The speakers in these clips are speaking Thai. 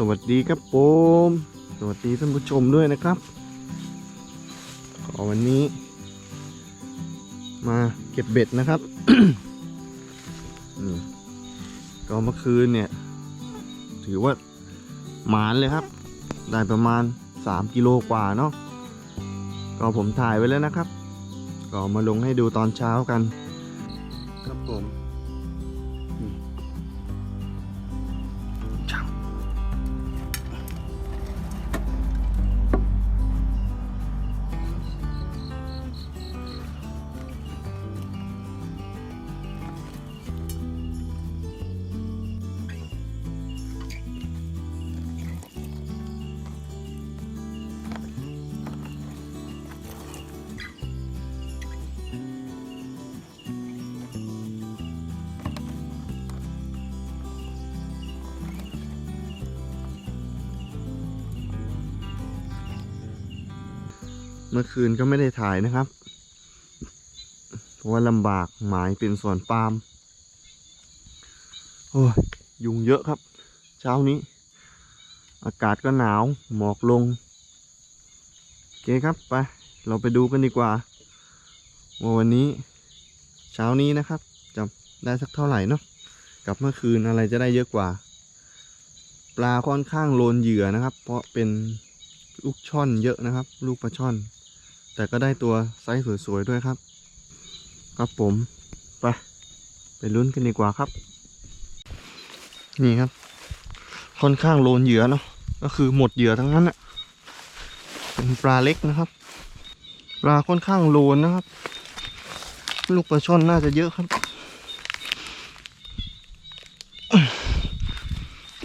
สวัสดีครับผมสวัสดีท่านผู้ชมด้วยนะครับก็วันนี้ มาเก็บเบ็ดนะครับนี่ก็เมื่อคืนเนี่ย ถือว่าหมานเลยครับ ได้ประมาณ 3 กิโลกว่าเนาะก็ผมถ่ายไว้แล้วนะครับ ก็มาลงให้ดูตอนเช้ากัน ครับผม เมื่อคืนก็ไม่ได้ถ่ายนะครับ เพราะว่าลำบากหมายเป็นสวนปาล์มโอ้ยยุงเยอะครับ เช้านี้ อากาศก็หนาวหมอกลงโอเคครับไป เราไปดูกันดีกว่าว่าวันนี้ เช้านี้นะครับจะได้สักเท่าไหร่เนาะกับเมื่อคืนอะไรจะได้เยอะกว่า ปลาค่อนข้างโลนเหยื่อนะครับ เพราะเป็นลูกช่อนเยอะนะครับ ลูกปลาช่อน แต่ก็ได้ตัวไซส์สวยๆด้วยครับ ครับผม ไป ไปลุ้นกันดีกว่าครับ นี่ครับ ค่อนข้างโลนเหยื่อเนาะก็คือหมดเหยื่อทั้งนั้นอะเป็นปลาเล็กนะครับ ปลาค่อนข้างโลนนะครับ ลูกปลาช่อนน่าจะเยอะครับ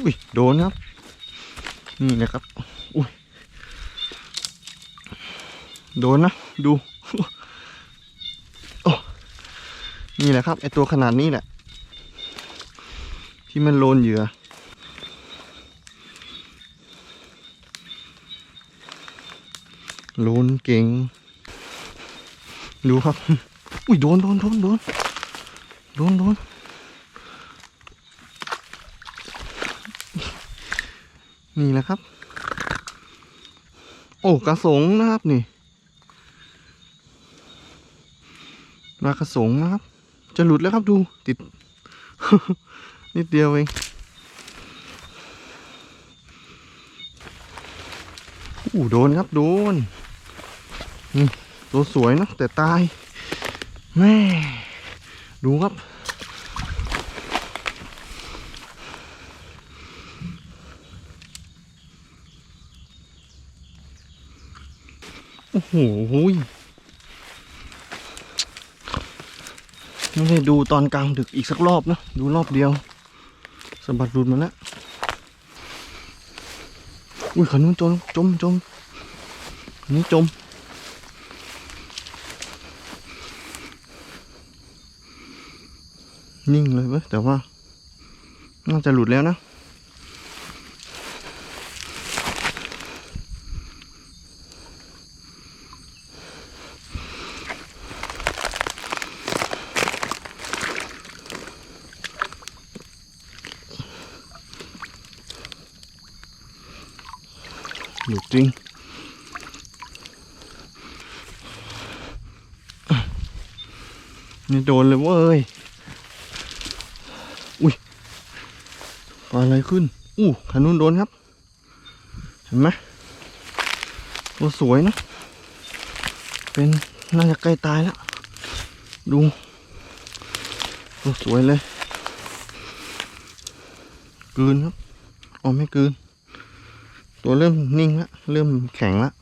อุ้ยโดนครับ นี่นะครับ อุ้ย โดนนะ ดูโอ้นี่แหละครับไอตัวขนาดนี้แหละ ที่มันโลนเหยื่อโลนเก่ง ดูครับ อุ้ยโดนโดนโดนโดนโดนโดนนี่แหละครับ โอ้กระสงนะครับนี่ ปลากระสงนะครับ จะหลุดแล้วครับดูติด นิดเดียวเองอู้โดนครับโดนตัวสวยนะแต่ตายแม่ดูครับโอ้โห ไม่ได้ดูตอนกลางดึกอีกสักรอบนะ ดูรอบเดียวสะบัดหลุดมาแล้วอุ้ยขันนู้นจมจมจมนี่จมนิ่งเลยเว้ยแต่ว่า น่าจะหลุดแล้วนะ จริง นี่โดนเลยเว้ย อุ้ยปลาอะไรขึ้น อู้ขันนู้นโดนครับ เห็นไหมตัวสวยนะ เป็นน่าจะใกล้ตายแล้ว ดูตัวสวยเลยกลืนครับ อ๋อไม่กลืน ตัวเริ่มนิ่งล้วเริ่มแข็งล้ว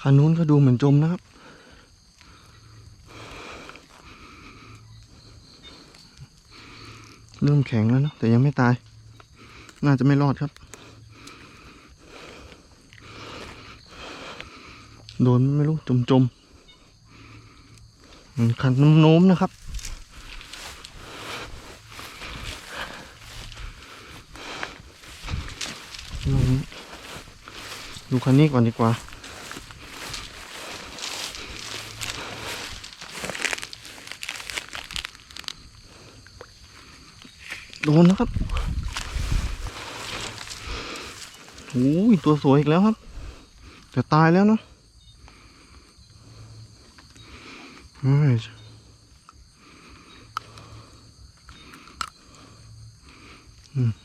คันนู้นก็ดูเหมือนจมนะครับ เริ่มแข็งแล้วนะแต่ยังไม่ตาย น่าจะไม่รอดครับ โดนไม่รู้จมจมๆมันคันโน้มๆนะครับ ดูคันนี้ก่อนดีกว่า โดนนะครับโอ้ยตัวสวยอีกแล้วครับ แต่ตายแล้วเนาะเฮ้ย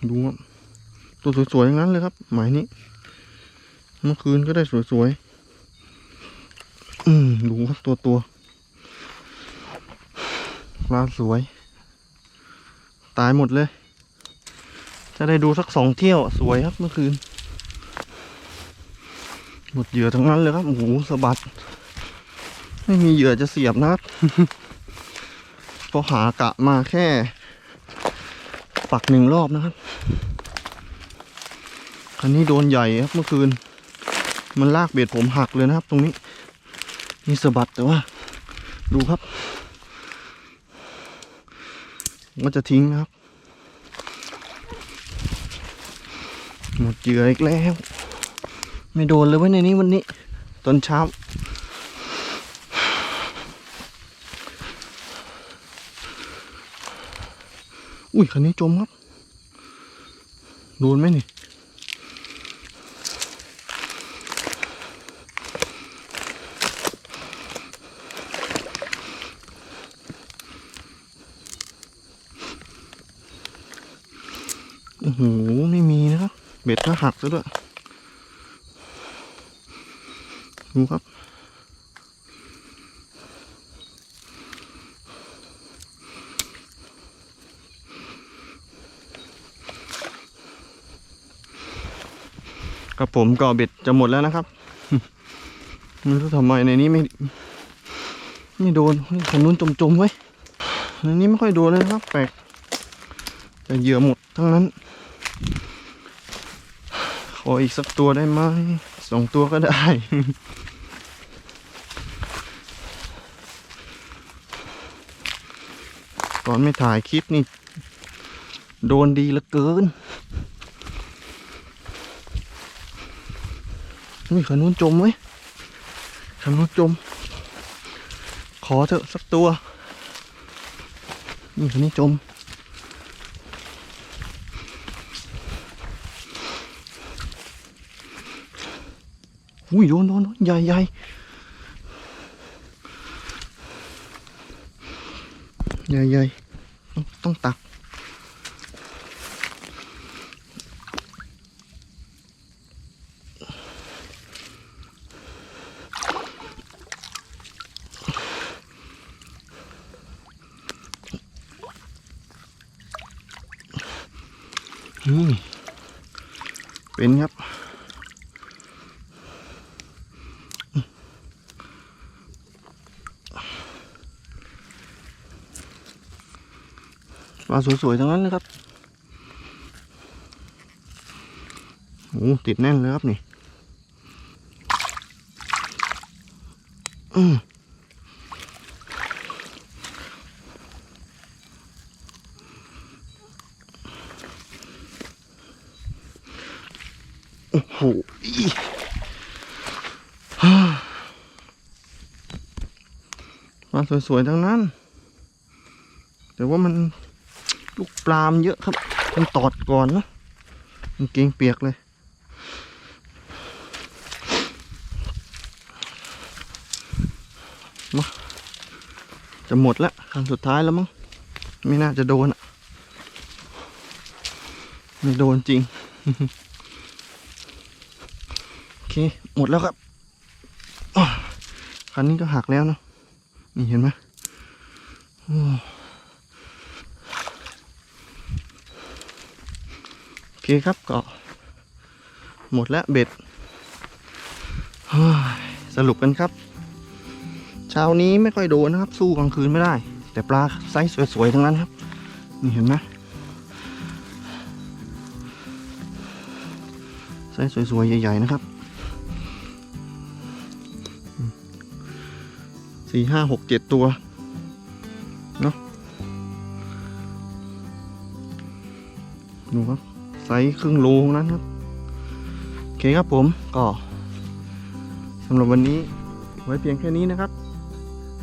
ดูครับ ตัวสวยๆอย่างนั้นเลยครับ หมายนี้ เมื่อคืนก็ได้สวยๆอืมดูครับตัวตัวปลาสวย ตายหมดเลย จะได้ดูสักสองเที่ยวสวยครับเมื่อคืน หมดเหยื่อทั้งนั้นเลยครับโอ้โหสะบัด ไม่มีเหยื่อจะเสียบนะเพราะหากะมาแค่ ปักหนึ่งรอบนะครับ คันนี้โดนใหญ่ครับเมื่อคืน มันลากเบ็ดผมหักเลยนะครับ ตรงนี้นี่สะบัดแต่ว่า ดูครับว่าจะทิ้งนะครับ หมดเหยื่ออีกแล้ว ไม่โดนเลยไว้ในนี้วันนี้ ตอนเช้าอุ้ยคันนี้จมครับ โดนไหมนี่ หไม่มีนะครับ เบ็ดก็หักซะด้วย ดูครับ กับผมก็เบ็ดจะหมดแล้วนะครับไม่รู้ทำไมในนี้ไม่ ไม่โดนเฮ้ยคนนู้นจมๆไว้ในนี้ไม่ค่อยโดนเลยครับ แปลกแต่เหยื่อหมดทั้งนั้น ขออีกสักตัวได้ไหมสองตัวก็ได้ ตอนไม่ถ่ายคลิปนี่ โดนดีเหลือเกินนี่ขันนู้นจมไว้ขันนู้นจม ขอเถอะสักตัว นี่ขันนี้จม อุ้ยโดนโดนใหญ่ใหญ่ใหญ่ใหญ่ต้องตักเป็นครับ ปลา สวยๆทั้งนั้นเลยครับโอ้ติดแน่นเลยครับนี่อืมโอ้โหอ่าปลาสวยๆทั้งนั้น แต่ว่ามัน ลูกปลามเยอะครับมันตอดก่อนนะกางเกงเปียกเลย มาจะหมดแล้วครั้งสุดท้ายแล้วมั้งไม่น่าจะโดนอะไม่โดนจริง โอเค หมดแล้วครับคันนี้ก็หักแล้วเนอะนี่เห็นไหมโอ้ โอเคครับก็ หมดแล้วเบ็ดสรุปกันครับ เช้านี้ไม่ค่อยโดนนะครับ สู้กลางคืนไม่ได้ แต่ปลาไซส์สวยๆทั้งนั้นครับ นี่เห็นไหมไซส์สวยๆ ใหญ่ๆ นะครับสี่ห้าหกเจ็ดตัวเนาะดูครับ ซส์ครึ่งโลงนั้นครับโอเคครับผมก็สำหรับวันนี้ไว้เพียงแค่นี้นะครับ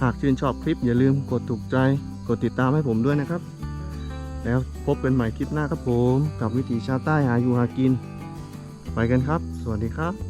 หากชื่นชอบคลิปอย่าลืมกดถูกใจกดติดตามให้ผมด้วยนะครับ แล้วพบกันใหม่คลิปหน้าครับผม กับวิถีชาวใต้หาอยู่หากิน ไปกันครับ สวัสดีครับ